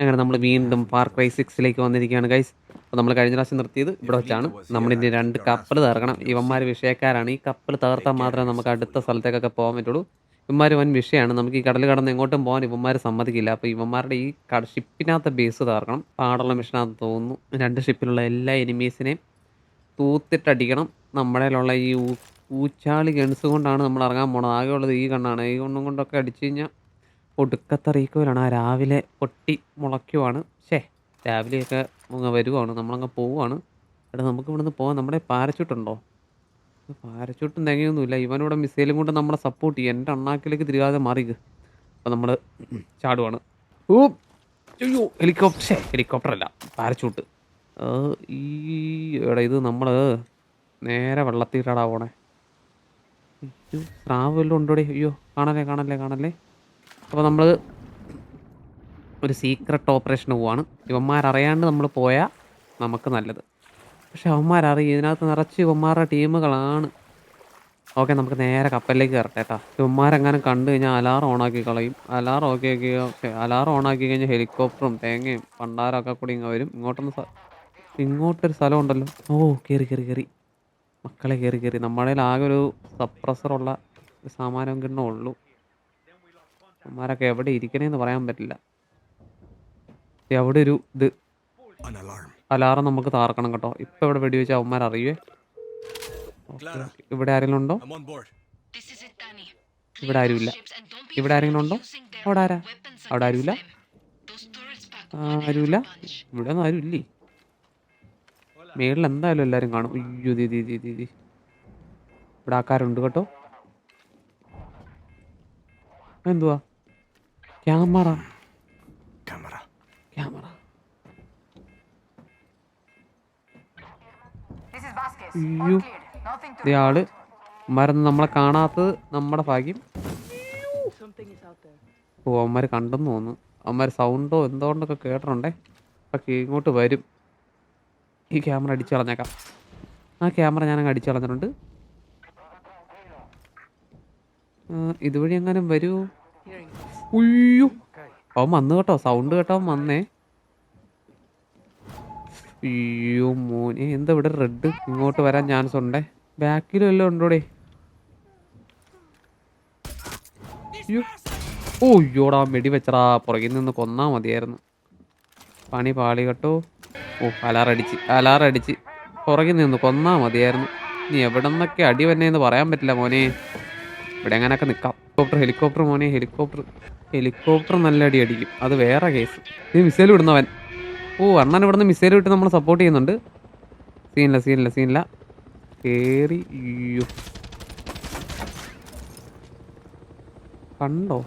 അങ്ങനെ നമ്മൾ വീണ്ടും പാർക്ക് വൈ സിക്സിലേക്ക് വന്നിരിക്കുകയാണ് ഗൈസ് അപ്പോൾ നമ്മൾ കഴിഞ്ഞ പ്രാവശ്യം നിർത്തിയത് ഇവിടെ വെച്ചാണ്. നമ്മളിന്റെ രണ്ട് കപ്പൽ തകർക്കണം. ഇവന്മാർ വിഷയക്കാരാണ്. ഈ കപ്പൽ തകർത്താൽ മാത്രമേ നമുക്ക് അടുത്ത സ്ഥലത്തേക്കൊക്കെ പോകാൻ പറ്റുള്ളൂ. ഇവന്മാർ വൻ വിഷയമാണ്. നമുക്ക് ഈ കടൽ കടന്ന് എങ്ങോട്ടും പോകാൻ ഇവന്മാർ സമ്മതിക്കില്ല. അപ്പോൾ ഇവന്മാരുടെ ഈ കട ഷിപ്പിനകത്ത് ബേസ് തകർക്കണം. പാടുള്ള മിഷനകത്ത് തോന്നുന്നു. രണ്ട് ഷിപ്പിലുള്ള എല്ലാ എനിമീസിനെയും തൂത്തിട്ടടിക്കണം. നമ്മുടെ കയ്യിലുള്ള ഈ ഊച്ചാളി ഗൺസ് കൊണ്ടാണ് നമ്മൾ ഇറങ്ങാൻ പോണത്. ആകെയുള്ളത് ഈ കണ്ണാണ്. ഈ കണ്ണും കൊണ്ടൊക്കെ അടിച്ചു കഴിഞ്ഞാൽ ഒടുക്കത്തെ ആ രാവിലെ പൊട്ടി മുളയ്ക്കുവാണ്. ഷേ രാവിലെയൊക്കെ അങ്ങ് വരുവാണ്. നമ്മളങ്ങ് പോവുകയാണ് എടാ നമുക്ക് ഇവിടുന്ന് പോകാം നമ്മുടെ പാരച്ചൂട്ടുണ്ടോ പാരച്ചൂട്ടും തേങ്ങയൊന്നുമില്ല ഇവനിവിടെ മിസൈലും കൊണ്ട് നമ്മളെ സപ്പോർട്ട് ചെയ്യും. എന്റെ അണ്ണാക്കിലേക്ക് തിരികാതെ മാറിക്ക് അപ്പോൾ നമ്മൾ ചാടുവാണ്. ഓ അയ്യോ ഹെലികോപ്റ്റർ ഹെലികോപ്റ്റർ അല്ല പാരച്ചൂട്ട് ആ, ഈ എടാ ഇത് നമ്മൾ നേരെ വെള്ളത്തിലിടാ പോണേ. അയ്യോ സ്രാവ് വല്ലതും ഉണ്ടോടെ? അയ്യോ കാണല്ലേ കാണല്ലേ കാണല്ലേ? അപ്പോൾ നമ്മൾ ഒരു സീക്രട്ട് ഓപ്പറേഷന് പോവാണ്. ഇവന്മാരറിയാണ്ട് നമ്മൾ പോയാൽ നമുക്ക് നല്ലത്. പക്ഷെ അവന്മാരറിയും ഇതിനകത്ത് നിറച്ച് ഇവന്മാരുടെ ടീമുകളാണ്. ഓക്കെ നമുക്ക് നേരെ കപ്പലിലേക്ക് കയറട്ടെ കേട്ടോ. ഇവന്മാരെങ്ങാനും കണ്ടു കഴിഞ്ഞാൽ അലാറം ഓണാക്കി കളയും. അലാറം ഓക്കെ ആക്കി അലാറം ഓണാക്കി കഴിഞ്ഞാൽ ഹെലികോപ്റ്ററും തേങ്ങയും പണ്ടാരമൊക്കെ കൂടി ഇങ്ങനെ വരും. ഇങ്ങോട്ടൊന്ന് ഇങ്ങോട്ടൊരു സ്ഥലം ഉണ്ടല്ലോ. ഓ കയറി കയറി കയറി മക്കളെ കയറി കയറി നമ്മുടെ ആകെ ഒരു സപ്രസറുള്ള സാമാനം കിണ്ണ ഉള്ളൂ. അവന്മാരൊക്കെ എവിടെ ഇരിക്കണേന്ന് പറയാൻ പറ്റില്ല. എവിടെ അവിടെ ഒരു ഇത്. അലാറം നമുക്ക് താർക്കണം കേട്ടോ. ഇപ്പൊ ഇവിടെ വെടിവെച്ച അവന്മാർ അറിയേ ഇവിടെ ആരെങ്കിലും ഉണ്ടോ. ഇവിടെ ആരുമില്ല. ഇവിടെ ആരെങ്കിലും ഉണ്ടോ? അവിടെ ആരാ? അവിടെ ആരുമില്ല? ആരുമില്ല? ഇവിടെ ഒന്നും ആരുമില്ലേ? ഇല്ലേ മേളിൽ എന്തായാലും എല്ലാരും കാണും. അയ്യോ ദീ ദീ ദീ ദീ ദീ. ഇവിടെ ആൾക്കാരുണ്ട് കേട്ടോ. എന്തുവാ? Camera. Camera. Camera. This is Vasquez. അയ്യോ All cleared. Nothing to ഇയാൾ മരുന്ന് നമ്മളെ കാണാത്തത് നമ്മുടെ ഭാഗ്യം. ഓ അവന്മാർ കണ്ടെന്ന് തോന്നുന്നു. അവന്മാർ സൗണ്ടോ എന്തുകൊണ്ടൊക്കെ കേട്ടിട്ടുണ്ടേ. ഒക്കെ ഇങ്ങോട്ട് വരും. ഈ ക്യാമറ അടിച്ചു കളഞ്ഞേക്കാം. ആ ക്യാമറ ഞാനങ്ങ് അടിച്ചു കളഞ്ഞിട്ടുണ്ട്. ആ, ഇതുവഴി എങ്ങാനും വരൂ ഉയ്യോ. അവൻ വന്നു കേട്ടോ. സൗണ്ട് കേട്ടോ വന്നേ. അയ്യോ മോനെ എന്താ ഇവിടെ റെഡ് ഇങ്ങോട്ട് വരാൻ ചാൻസ് ഉണ്ടേ? ബാക്കിലും എല്ലാം ഉണ്ടോടെ? ഓ അയ്യോടാ വെടി വെച്ചടാ. പുറകിൽ നിന്ന് കൊന്നാ മതിയായിരുന്നു. പണി പാളി കേട്ടോ. ഓ അലാറടിച്ച് അലാറടിച്ച് പുറകിൽ നിന്ന് കൊന്നാ മതിയായിരുന്നു. നീ എവിടെ നിന്നൊക്കെ അടി വന്നേന്ന് പറയാൻ പറ്റില്ല മോനെ. ഇവിടെ എങ്ങനെയൊക്കെ നിൽക്കാം ഹെലികോപ്റ്റർ ഹെലികോപ്റ്റർ മോനെ ഹെലികോപ്റ്റർ ഹെലികോപ്റ്റർ നല്ല അടി അടിക്കും. അത് വേറെ കേസ്. ഇത് മിസൈൽ വിടുന്നവൻ. ഓ അണ്ണൻ ഇവിടുന്ന് മിസൈൽ വിട്ട് നമ്മൾ സപ്പോർട്ട് ചെയ്യുന്നുണ്ട്. സീനില്ല സീനില്ല സീനില്ല. കേറി അയ്യോ. കണ്ടോ?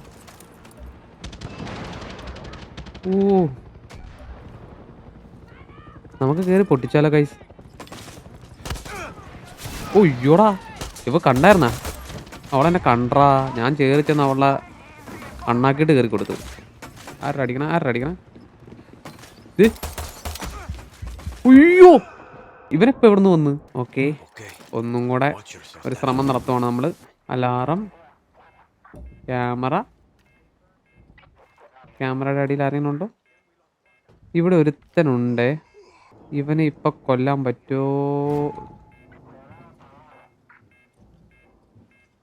ഓ. നമുക്ക് കയറി പൊട്ടിച്ചാലോ കൈസ് ഓ അയ്യോടാ. ഇവ കണ്ടായിരുന്നാ? അവളെന്നെ കണ്ടാ. ഞാൻ ചേർച്ചെന്ന് ചെന്ന് അവളെ കണ്ണാക്കിയിട്ട് കയറി കൊടുത്തു. ആരുടെ അടിക്കണ ആരുടെ അടിക്കണ ഇത്? ഉയ്യോ ഇവനിപ്പോ എവിടുന്ന് വന്ന്? ഓക്കെ. ഒന്നും കൂടെ ഒരു ശ്രമം നടത്തുവാണ് നമ്മൾ അലാറം. ക്യാമറ. ക്യാമറയുടെ അടിയിൽ ആരെങ്കിലും ഉണ്ടോ ഇവിടെ ഒരുത്തനുണ്ട്. ഇവനെ ഇപ്പൊ കൊല്ലാൻ പറ്റോ?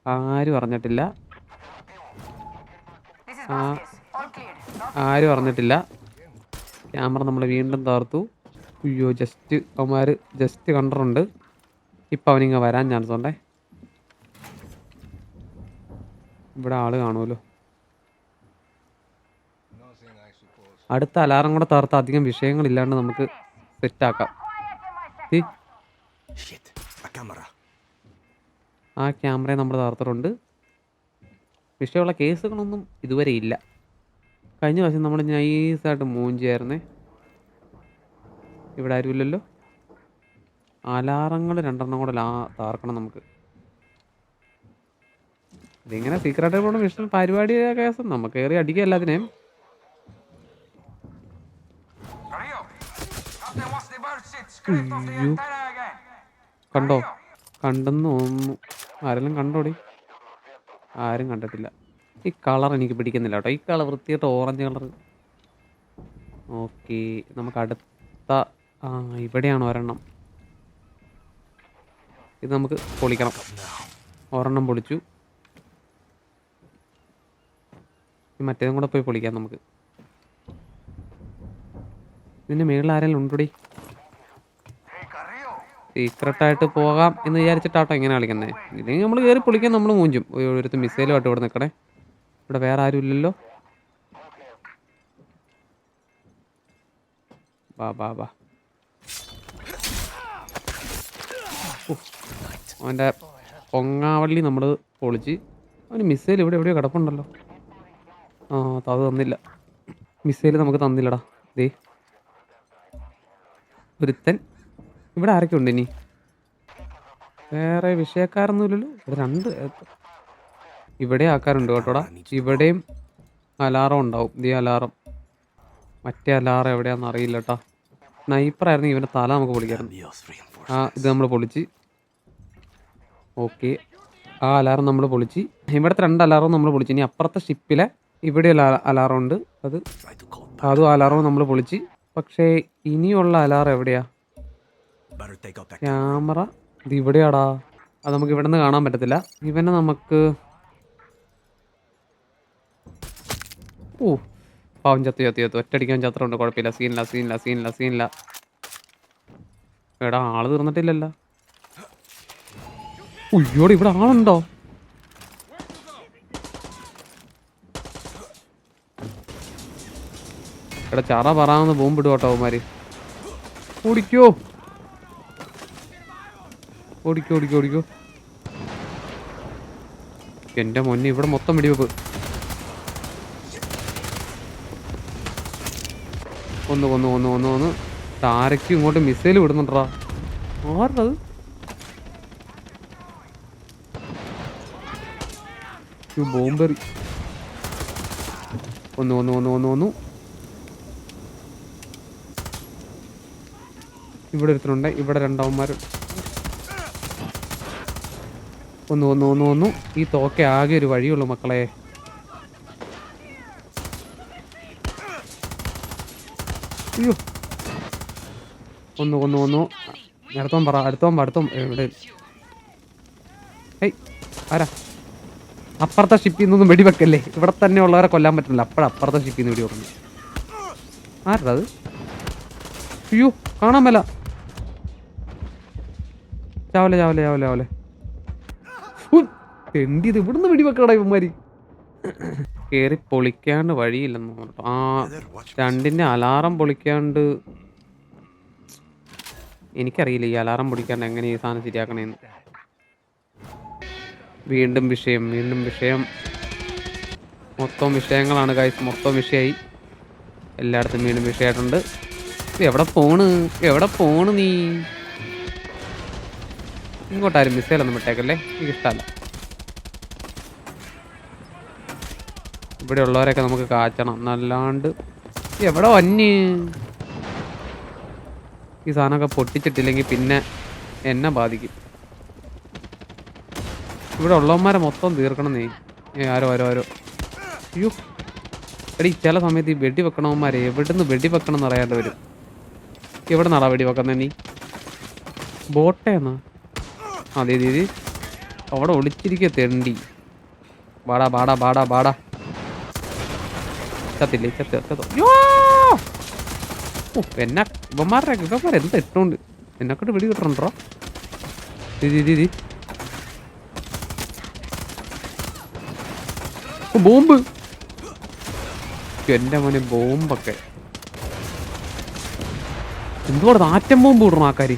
ആരും അറിഞ്ഞിട്ടില്ല. ആരും അറിഞ്ഞിട്ടില്ല. ക്യാമറ നമ്മൾ വീണ്ടും തകർത്തു. അയ്യോ ജസ്റ്റ് അവന്മാർ ജസ്റ്റ് കണ്ടിട്ടുണ്ട്. ഇപ്പം അവനിങ്ങ വരാൻ ചാൻസ് ഉണ്ടേ. ഇവിടെ ആൾ കാണുമല്ലോ. അടുത്ത അലാറം കൂടെ തകർത്ത് അധികം വിഷയങ്ങളില്ലാണ്ട് നമുക്ക് സെറ്റാക്കാം. ആ ക്യാമറയെ നമ്മൾ തകർത്തിട്ടുണ്ട്. വിഷയമുള്ള കേസുകളൊന്നും ഇതുവരെ ഇല്ല. കഴിഞ്ഞ പ്രാവശ്യം നമ്മൾ നൈസായിട്ട് മൂഞ്ചിയായിരുന്നേ ഇവിടെ ആരുമില്ലല്ലോ അലാറങ്ങൾ രണ്ടെണ്ണം കൂടെ ലാ താർക്കണം നമുക്ക്. ഇതിങ്ങനെ സീക്രട്ട് പോണ മിഷൻ പരിപാടി കേസ് നമുക്ക് കയറി അടിക്കുക എല്ലാത്തിനെയും. കണ്ടോ? കണ്ടെന്ന് തോന്നുന്നു. ആരെല്ലാം കണ്ടോടി? ആരും കണ്ടിട്ടില്ല. ഈ കളർ എനിക്ക് പിടിക്കുന്നില്ല കേട്ടോ. ഈ കളർ വൃത്തിയായിട്ട് ഓറഞ്ച് കളർ. ഓക്കെ നമുക്ക് അടുത്ത ആ ഇവിടെയാണ് ഒരെണ്ണം. ഇത് നമുക്ക് പൊളിക്കണം. ഒരെണ്ണം പൊളിച്ചു. മറ്റേതും കൂടെ പോയി പൊളിക്കാം നമുക്ക്. ഇതിന്റെ മേളിൽ ആരെങ്കിലും ഉണ്ടോടി. സീക്രട്ടായിട്ട് പോകാം എന്ന് വിചാരിച്ചിട്ടാട്ടോ ഇങ്ങനെ കളിക്കുന്നത് ഇല്ലെങ്കിൽ നമ്മൾ കയറി പൊളിക്കാൻ നമ്മൾ മൂഞ്ചും. ഒരു മിസൈലുമായിട്ട് ഇവിടെ നിൽക്കണേ ഇവിടെ വേറെ ആരും ഇല്ലല്ലോ. ബാ ബാ ബാ. അവന്റെ പൊങ്ങാവള്ളി നമ്മൾ പൊളിച്ച്. അവന് മിസൈൽ ഇവിടെ എവിടെയോ കിടപ്പുണ്ടല്ലോ. ആ അത് തന്നില്ല. മിസൈൽ നമുക്ക് തന്നില്ലടാ. ദേ. ഒരുത്തൻ ഇവിടെ ആരൊക്കെ ഉണ്ട് ഇനി? വേറെ വിഷയക്കാരൊന്നുമില്ലല്ലോ. ഇവിടെ രണ്ട് ഇവിടെ ആൾക്കാരുണ്ട് കേട്ടോടാ. ഇവിടെയും അലാറം ഉണ്ടാവും. ഈ അലാറം. മറ്റേ അലാറം എവിടെയാണെന്ന് അറിയില്ല കേട്ടാ. നൈപ്പറായിരുന്നു ഇവന്റെ തല നമുക്ക് പൊളിക്കായിരുന്നു ആ ഇത് നമ്മൾ പൊളിച്ച്. ഓക്കെ. ആ അലാറം നമ്മൾ പൊളിച്ച്. ഇവിടുത്തെ രണ്ട് അലാറവും നമ്മൾ പൊളിച്ച്. ഇനി അപ്പുറത്തെ ഷിപ്പിലെ ഇവിടെ അലാറം ഉണ്ട്. അത് അതും അലാറവും നമ്മൾ പൊളിച്ച്. പക്ഷേ ഇനിയുള്ള അലാറം എവിടെയാ? ക്യാമറ ഇത് ഇവിടെയാടാ. അത് നമുക്ക് ഇവിടെ നിന്ന് കാണാൻ പറ്റത്തില്ല. ഇവനെ നമുക്ക് ഓ പാവം ചത്തു ചത്തു ചത്തു. ഒറ്റടിക്കാൻ ചത്രമുണ്ട് കുഴപ്പമില്ല. സീനില്ല സീനില്ല സീനില്ല സീനില്ല. എടാ ആൾ തീർന്നിട്ടില്ലല്ലോ. ഉയ്യോടെ ഇവിടെ ആളുണ്ടോ? എടാ ചറ പറയാമെന്ന് ബോംബിടുവാട്ടോ അവന്മാര്. ഓടിക്കോ. ഓടിക്കോ ഓടിക്കോ ഓടിക്കോ. എന്റെ മൊന്നെ ഇവിടെ മൊത്തം വെടിവെപ്പ്. ഒന്ന് ഒന്ന് ഒന്ന് ഒന്ന് ഒന്ന് താരയ്ക്ക് ഇങ്ങോട്ട് മിസൈൽ വിടുന്നുണ്ടാ ആരത് ബോംബെറി. ഒന്ന് ഒന്ന് ഒന്ന് ഒന്ന് ഒന്ന് ഇവിടെ ഒരുത്തനുണ്ട് ഇവിടെ രണ്ടാവന്മാർ ഒന്ന് ഒന്ന് ഒന്ന് ഒന്ന്. ഈ തോക്കെ ആകെ ഒരു വഴിയുള്ളൂ മക്കളെ. അയ്യോ. ഒന്ന് ഒന്ന് ഒന്ന്. അടുത്തോൻ പറ അടുത്തോൻ അടുത്തോൻ എവിടെ? ഏയ് ആരാ? അപ്പുറത്തെ ഷിപ്പിൽ നിന്നൊന്നും വെടിവെക്കല്ലേ? ഇവിടെ തന്നെ ഉള്ളവരെ കൊല്ലാൻ പറ്റില്ല അപ്പോഴ അപ്പുറത്തെ ഷിപ്പിൽ നിന്ന് വെടി പറഞ്ഞു ആരുടെ അയ്യോ കാണാൻ മേല. ചാവലെ ചാവലെ ചാവലെ ചാവലെ. തെണ്ടി ഇത് ഇവിടുന്ന് വെടിവെക്കടാ ഇവന്മാര്. കേറി പൊളിക്കാണ്ട് വഴിയില്ലെന്ന് പറഞ്ഞു ആ. രണ്ടിന്റെ അലാറം പൊളിക്കാണ്ട് എനിക്കറിയില്ല ഈ അലാറം പൊളിക്കാണ്ട് എങ്ങനെ ഈ സാധനം ശരിയാക്കണേന്ന്. വീണ്ടും വിഷയം വീണ്ടും വിഷയം. മൊത്തം വിഷയങ്ങളാണ് കാഴ്ച മൊത്തം വിഷയമായി എല്ലായിടത്തും വീണ്ടും വിഷയമായിട്ടുണ്ട് എവിടെ പോണ്? എവിടെ പോണ് നീ? ഇങ്ങോട്ടാരും മിസൈലൊന്നും വിട്ടേക്കല്ലേ എനിക്ക് ഇഷ്ടമല്ല ഇവിടെ ഉള്ളവരെയൊക്കെ നമുക്ക് കാച്ചണം. നല്ലാണ്ട് എവിടെ വന്യ ഈ സാധനമൊക്കെ പൊട്ടിച്ചിട്ടില്ലെങ്കിൽ പിന്നെ എന്നെ ബാധിക്കും. ഇവിടെ ഉള്ളവന്മാരെ മൊത്തം തീർക്കണം നീ. ആരോ ആരോ ആരോ. അയ്യോ. എടി ചില സമയത്ത് ഈ വെടി വെക്കണവന്മാരെ എവിടുന്ന് വെടി വെക്കണം എന്ന് അറിയാണ്ട് വരും. എവിടെ നടാ വെടി വെക്കുന്നത് നീ? ബോട്ടേന്നാ? അതെ ദീദി അവിടെ ഒളിച്ചിരിക്കുക തെണ്ടി. ബാടാ ബാടാ ബാടാ ബാടാ ചത്തില്ലേ ചത്ത്! ഓ എന്നെ ഇവന്മാരുടെ ഇവന്മാർ എന്ത് ഇട്ടുണ്ട്. എന്നെക്കൊണ്ട് പിടി കിട്ടണ്ടോ ദീദി ദീദി ബോംബ്. എന്റെ മോനെ ബോംബൊക്കെ. എന്തുകൊണ്ട് ആറ്റം ബോംബ് വിടണം ആക്കാര്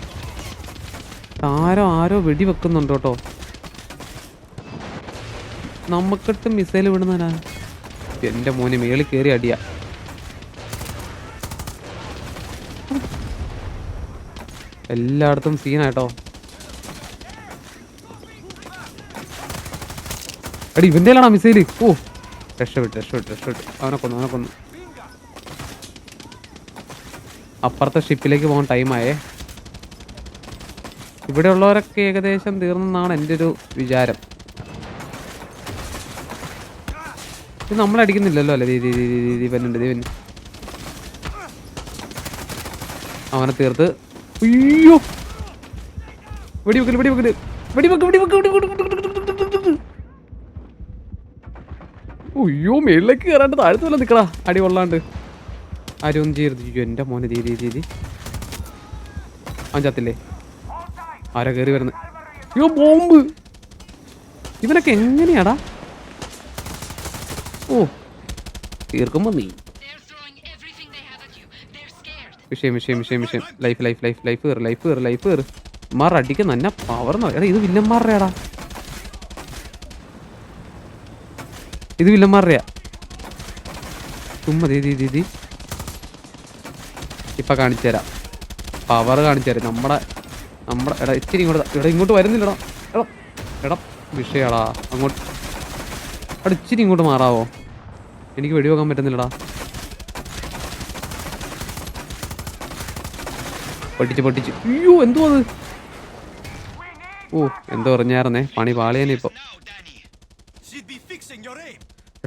ആരോ ആരോ വെടി വെക്കുന്നുണ്ട് കേട്ടോ. നമുക്കടുത്ത് മിസൈൽ വിടുന്നതിനാ എന്റെ മോനെ മേളിൽ കയറി അടിയ. എല്ലായിടത്തും സീനാട്ടോ അടി ഇവന്റെ ആണോ മിസൈൽ? ഓ രക്ഷപ്പെട്ട് രക്ഷപ്പെട്ട് രക്ഷപ്പെട്ട്. അവനെ കൊന്നു അവനെ കൊന്നു. അപ്പുറത്തെ ഷിപ്പിലേക്ക് പോകാൻ ടൈമായേ ഇവിടെ ഉള്ളവരൊക്കെ ഏകദേശം തീർന്നെന്നാണ് എന്റെ ഒരു വിചാരം. ഇത് നമ്മളടിക്കുന്നില്ലല്ലോ അല്ലേ? ദീ ദീപനുണ്ട് ദീപൻ അവനെ തീർത്ത്. അയ്യോ! വെടിവെക്കൽ വെടിവെക്കൽ വെടിവെക്ക് വെടിവെക്ക് അയ്യോ മേളിലേക്ക് കയറാണ്ട് താഴത്ത് വല്ല നിക്കടാ. അടി കൊള്ളാണ്ട്. ആരും ഒന്നും ചെയ്യരുത് എന്റെ മോനെ. ദീ ദീ ദീ. അവൻ ചത്തില്ലേ? ആരാ കയറി വരുന്നത് അയ്യോ ബോംബ്. ഇവനൊക്കെ എങ്ങനെയാടാ? ഓ തീർക്കുമ്പോ നീ. വിഷയം വിഷയം വിഷയം വിഷയം. ലൈഫ് ലൈഫ് ലൈഫ് ലൈഫ് കയറി ലൈഫ് കയറി ലൈഫ് കയറി മാർ അടിക്കുന്ന നല്ല പവർ എടാ ഇത് വില്ലന്മാരുടെയാടാ. ഇത് വില്ലന്മാരുടെയാ. ചുമ്മാ ദീദി ദീദി ഇപ്പൊ കാണിച്ചു തരാം പവർ കാണിച്ചു തരാം നമ്മുടെ നമ്മുടെ എടാ ഇച്ചിരി ഇങ്ങോട്ട്. എടാ ഇങ്ങോട്ട് വരുന്നില്ലടാ. എടാ എടാ വിഷയടാ. അങ്ങോട്ട്. എടാ ഇച്ചിരി ഇങ്ങോട്ട് മാറാവോ? എനിക്ക് വെടിവെക്കാൻ പറ്റുന്നില്ലടാ. പൊട്ടിച്ച് പൊട്ടിച്ച്. അയ്യോ എന്തോ അത്? ഓ എന്തോ പറഞ്ഞായിരുന്നേ പണി പാളിയനെ ഇപ്പൊ.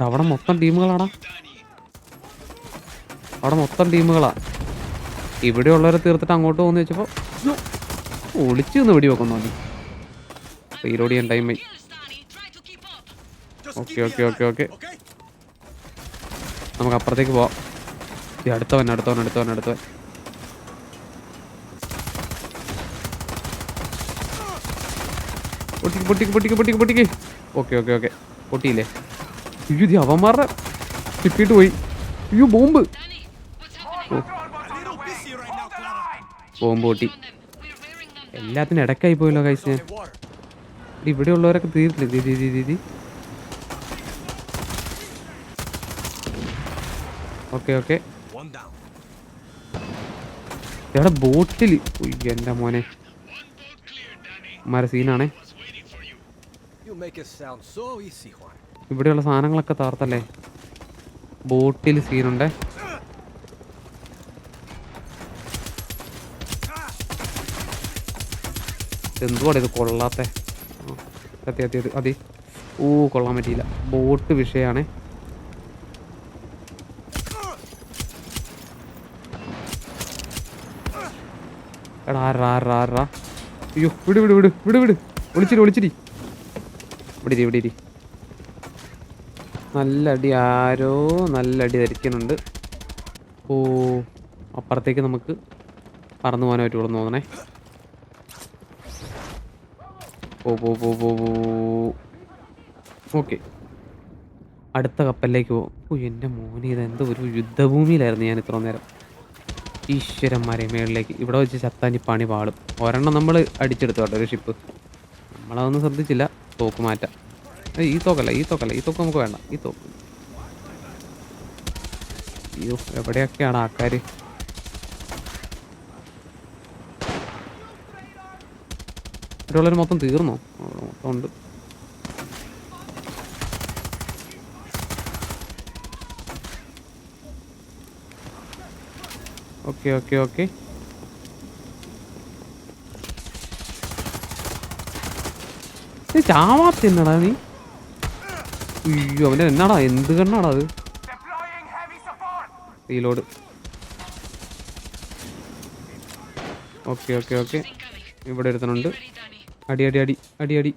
അവിടെ മൊത്തം ടീമുകളാടാ. അവിടെ മൊത്തം ടീമുകളാ. ഇവിടെ ഉള്ളവരെ തീർത്തിട്ട് അങ്ങോട്ട് പോകുന്ന വെച്ചപ്പോ. ഒളിച്ചു നിന്ന് വെടി വെക്കുന്നു റീലോഡ് ചെയ്യാൻ ടൈം ആയി. ഓക്കെ ഓക്കെ ഓക്കെ ഓക്കെ നമുക്ക് അപ്പുറത്തേക്ക് പോവാം. ഈ അടുത്തവൻ അടുത്തവൻ അടുത്തവൻ അടുത്തവൻ. പൊട്ടിക്ക് പൊട്ടിക്ക് പൊട്ടിക്ക് പൊട്ടിക്ക് പൊട്ടിക്ക്. ഓക്കെ ഓക്കെ ഓക്കെ പൊട്ടിയില്ലേ? അയ്യോ ഇത് അവന്മാരുടെ കിട്ടിയിട്ട് പോയി. അയ്യോ ബോംബ്. Oh. ബോംബ് പൊട്ടി. എല്ലാത്തിനും ഇടക്കായി പോയല്ലോ കൈസ് ഇവിടെ ഉള്ളവരൊക്കെ തീർത്തില്ലേ? ദീദി ദീദി ദീദി ഓക്കെ ഓക്കെ. എവിടെ ബോട്ടിൽ എന്റെ മോനെ. മാര സീനാണേ. ഇവിടെയുള്ള സാധനങ്ങളൊക്കെ താർത്തല്ലേ ബോട്ടിൽ സീനുണ്ടേ. എന്തുവാണ് ഇത് കൊള്ളാത്തെ? ആ, അതി അതി. ഓ കൊള്ളാൻ പറ്റിയില്ല. ബോട്ട് വിഷയാണേ എടാ ആരാ ആരാ ആരാ അയ്യോ വിട് വിട് വിട് വിട് വിട്. ഒളിച്ചിരി ഒളിച്ചിരി ഇവിടെ ഇരി ഇവിടെ നല്ല അടി ആരോ നല്ല അടി ധരിക്കുന്നുണ്ട്. ഓ അപ്പുറത്തേക്ക് നമുക്ക് പറന്നു പറ്റുള്ളൂ എന്ന് തോന്നണേ. പോ പോ പോ പോ ഓക്കെ. അടുത്ത കപ്പലിലേക്ക് പോകും ഓ എന്റെ മോനെ എന്തോ ഒരു യുദ്ധഭൂമിയിലായിരുന്നു ഞാൻ ഇത്ര നേരം. ഈശ്വരന്മാരെ മേളിലേക്ക്. ഇവിടെ വെച്ച് ചത്താനി പണി പാളും. ഒരെണ്ണം നമ്മൾ അടിച്ചെടുത്തു കേട്ടോ ഒരു ഷിപ്പ് നമ്മളതൊന്നും ശ്രദ്ധിച്ചില്ല. തോക്ക് മാറ്റാം. ഈ തോക്കല്ല ഈ തോക്കല്ല. ഈ തോക്ക് നമുക്ക് വേണ്ട. ഈ തോക്ക്. അയ്യോ എവിടെയൊക്കെയാണ് ആൾക്കാർ ഇവിടെയുള്ളവർ മൊത്തം തീർന്നോ? മൊത്തം ഉണ്ട്. Okay okay okay. നീ ചാവാത്തിന്നടാ നീ? അയ്യോ അവന്റെ എന്നാടാ? എന്ത് കണ്ണാടാ അത്. റീലോഡ്. Okay okay okay. ഇവിടെ ഒരുത്തനുണ്ട്. അടി അടി അടി അടി അടി.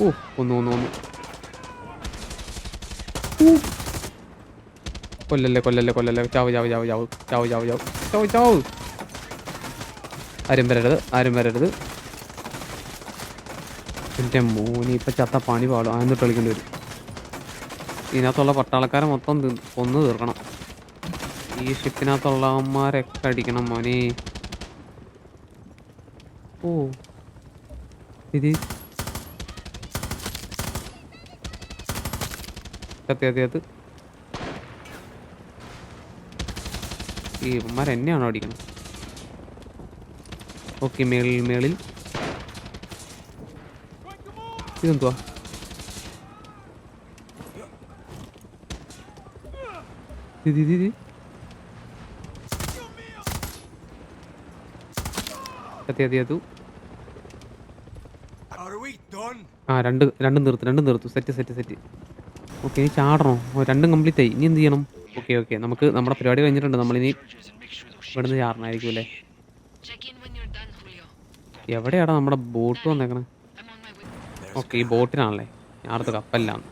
ഓ ഒന്ന് ഒന്ന് ഒന്ന്. കൊല്ലല്ലേ കൊല്ലല്ലേ കൊല്ലല്ലേ. ചാവ് ചാവ് ചാവ് ചാവ് ചാവ് ചാവ് ചാവ്. ചാവ് ചാവ്. ആരും വരരുത് ആരും വരരുത്. എന്റെ മോനി ഇപ്പം ചത്ത പണി പാടും. ആന്നിട്ട് കളിക്കേണ്ടി വരും. ഇതിനകത്തുള്ള പട്ടാളക്കാരെ മൊത്തം കൊന്നു തീർക്കണം. ഈ ഷിപ്പിനകത്തുള്ളമാരൊക്കെ അടിക്കണം മോനെ. ഓ. ഇത് കത്തി കത്തി കത്ത് ഈ ഇവന്മാർ എന്നെയാണോ അടിക്കണം? ഓക്കെ മേളിൽ മേളിൽ. ഇതെന്തുവാ? ഇത് ഇത് ഇത്. എത്തി എത്തി എത്തു ആ രണ്ട് രണ്ടും നിർത്തു രണ്ടും നിർത്തു. സെറ്റ് സെറ്റ് സെറ്റ് ഓക്കെ ഇനി ചാടണം? രണ്ടും കംപ്ലീറ്റ് ആയി. ഇനി എന്ത് ചെയ്യണം? ഓക്കെ ഓക്കെ നമുക്ക് നമ്മുടെ പരിപാടി കഴിഞ്ഞിട്ടുണ്ട്. നമ്മളിനി ഇവിടുന്ന് ചാടണമായിരിക്കും അല്ലേ? എവിടെയാടാ നമ്മുടെ ബോട്ട് വന്നേക്കണേ? ഓക്കെ ഈ ബോട്ടിനാണല്ലേ. ഞാൻ അടുത്ത കപ്പലിലാണ്.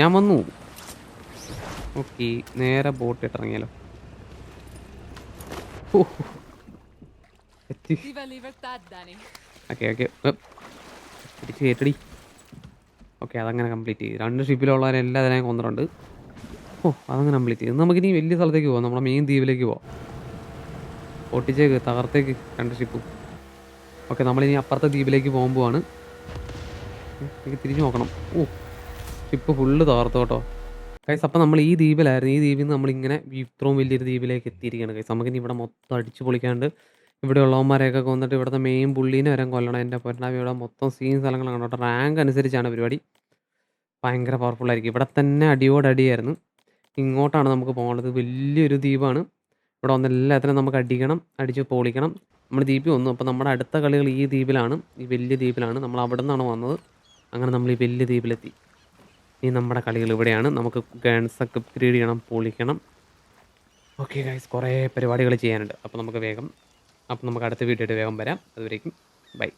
ഞാൻ വന്നു. ഓക്കെ നേരെ ബോട്ട് ഇറങ്ങിയാലോ എത്തി. Okay okay. പിടിച്ച് കയറ്റടി. ഓക്കെ അതങ്ങനെ കംപ്ലീറ്റ് ചെയ്തു. രണ്ട് ഷിപ്പിലുള്ളവരെല്ലാം അതിനെ കൊന്നിട്ടുണ്ട്. ഓ അതങ്ങനെ കംപ്ലീറ്റ് ചെയ്തു. നമുക്കിനി വലിയ സ്ഥലത്തേക്ക് പോകാം നമ്മുടെ മെയിൻ ദ്വീപിലേക്ക് പോവാം. ഒട്ടിച്ചേക്ക് തകർത്തേക്ക് രണ്ട് ഷിപ്പും. ഓക്കെ നമ്മളിനി അപ്പുറത്തെ ദ്വീപിലേക്ക് പോകുമ്പോഴാണ് എനിക്ക് തിരിഞ്ഞു നോക്കണം. ഓ ഷിപ്പ് ഫുള്ള് തകർത്തു കേട്ടോ. കൈസ് അപ്പം നമ്മൾ ഈ ദ്വീപിലായിരുന്നു. ഈ ദ്വീപിൽ നിന്ന് നമ്മളിങ്ങനെ ഇത്രയും വലിയൊരു ദ്വീപിലേക്ക് എത്തിയിരിക്കുകയാണ്. കൈസ് നമുക്കിനി ഇവിടെ മൊത്തം അടിച്ചു പൊളിക്കാണ്ട് ഇവിടെ ഉള്ളവന്മാരെയൊക്കെ കൊന്നിട്ട് ഇവിടുത്തെ മെയിൻ പുള്ളീനെ വരെ കൊല്ലണം. എന്റെ പൊന്നാവി ഇവിടെ മൊത്തം സീൻ സ്ഥലങ്ങൾ കണ്ടോട്ടെ റാങ്ക് അനുസരിച്ചാണ് പരിപാടി. ഭയങ്കര പവർഫുൾ ആയിരിക്കും. ഇവിടെ തന്നെ അടിയോടടിയായിരുന്നു. ഇങ്ങോട്ടാണ് നമുക്ക് പോകേണ്ടത്. വലിയൊരു ദ്വീപാണ്. ഇവിടെ വന്ന് എല്ലാത്തിനും നമുക്ക് അടിക്കണം അടിച്ച് പൊളിക്കണം. നമ്മൾ ദ്വീപിൽ വന്നു. അപ്പോൾ നമ്മുടെ അടുത്ത കളികൾ ഈ ദ്വീപിലാണ്. ഈ വലിയ ദ്വീപിലാണ്. നമ്മൾ അവിടെ നിന്നാണ് വന്നത്. അങ്ങനെ നമ്മൾ ഈ വലിയ ദ്വീപിലെത്തി. ഇനി നമ്മുടെ കളികൾ ഇവിടെയാണ്. നമുക്ക് ഗൺസൊക്കെ അപ്ഗ്രേഡ് ചെയ്യണം പൊളിക്കണം. ഓക്കെ ഗൈസ് കുറേ പരിപാടികൾ ചെയ്യാനുണ്ട്. അപ്പോൾ നമുക്ക് വേഗം അപ്പോൾ നമുക്ക് അടുത്ത വീഡിയോയിട്ട് വേഗം വരാം. അതുവരേക്കും ബൈ.